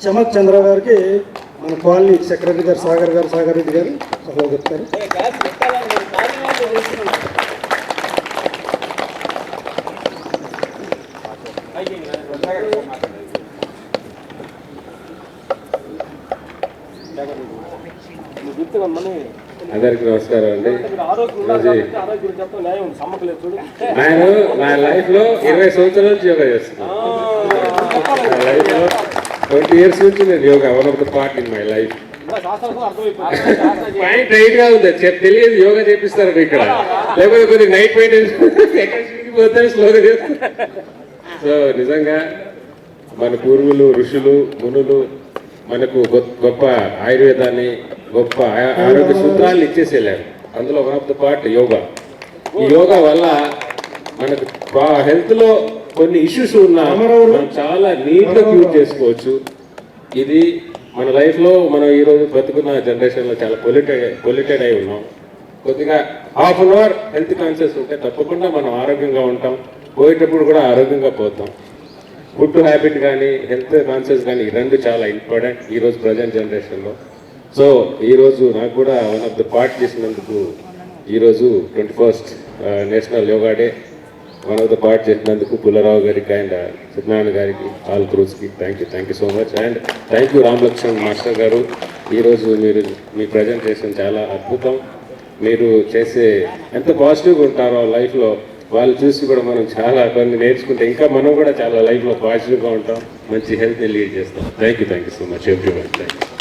చమక్ చంద్ర గారికి మన colony secretary గారు సాగర్ గారు సాగర్ రెడ్డి గారు సభలో చెప్తారు. అందరికి నమస్కారం అండి. నేను నా లైఫ్లో ఇరవై సంవత్సరాల నుంచి యోగా చేస్తున్నాను. నా లైఫ్లో ట్వంటీ ఇయర్స్ నుంచి నేను yoga one of the part in my life point రైట్గా ఉంది. తెలియదు యోగా చేపిస్తారు ఇక్కడ. లేకపోతే కొన్ని నైట్ మెయింటెనెన్స్ పోతే స్లోగా చేస్తారు. సో నిజంగా మన పూర్వులు ఋషులు మునులు మనకు గొప్ప ఆయుర్వేదాన్ని గొప్ప ఆ- ఆరోగ్య సూత్రాలు ఇచ్చేసి వెళ్ళారు అందులో one of the part yoga. ఈ యోగా వల్ల మనకు హెల్త్లో కొన్ని ఇష్యూస్ ఉన్నా మనం చాలా నీట్గా క్యూర్ చేసుకోవచ్చు. ఇది మన లైఫ్లో మనం ఈ రోజు బతుకున్న జనరేషన్లో చాలా పొల్యూటెడ్ పొల్యూటెడ్ అయి ఉన్నాం. కొద్దిగా half an hour health conscious ఉంటే తప్పకుండా మనం ఆరోగ్యంగా ఉంటాం. పోయేటప్పుడు కూడా ఆరోగ్యంగా పోతాం. ఫుడ్ హ్యాబిట్ కానీ హెల్త్ కాన్షియస్ కానీ ఈ రెండు చాలా ఇంపార్టెంట్ ఈ రోజు ప్రజెంట్ జనరేషన్లో సో ఈ రోజు నాకు కూడా వన్ ఆఫ్ ద పార్ట్ చేసినందుకు ఈరోజు twenty first national yoga day one of the part చేసినందుకు పుల్లారావు గారికి అండ్ సత్యనారాయణ గారికి all క్రూస్కి thank you thank you so much and thank you Ramalakshman master గారు. ఈరోజు మీరు మీ ప్రజెంటేషన్ చాలా అద్భుతం. మీరు చేసే ఎంత పాజిటివ్గా ఉంటారో లైఫ్లో వాళ్ళు చూసి కూడా మనం చాలా కొన్ని నేర్చుకుంటే ఇంకా మనం కూడా చాలా లైఫ్లో పాజిటివ్గా ఉంటాం. మంచి హెల్త్ని లీడ్ చేస్తాం. Thank you thank you so much everyone thank you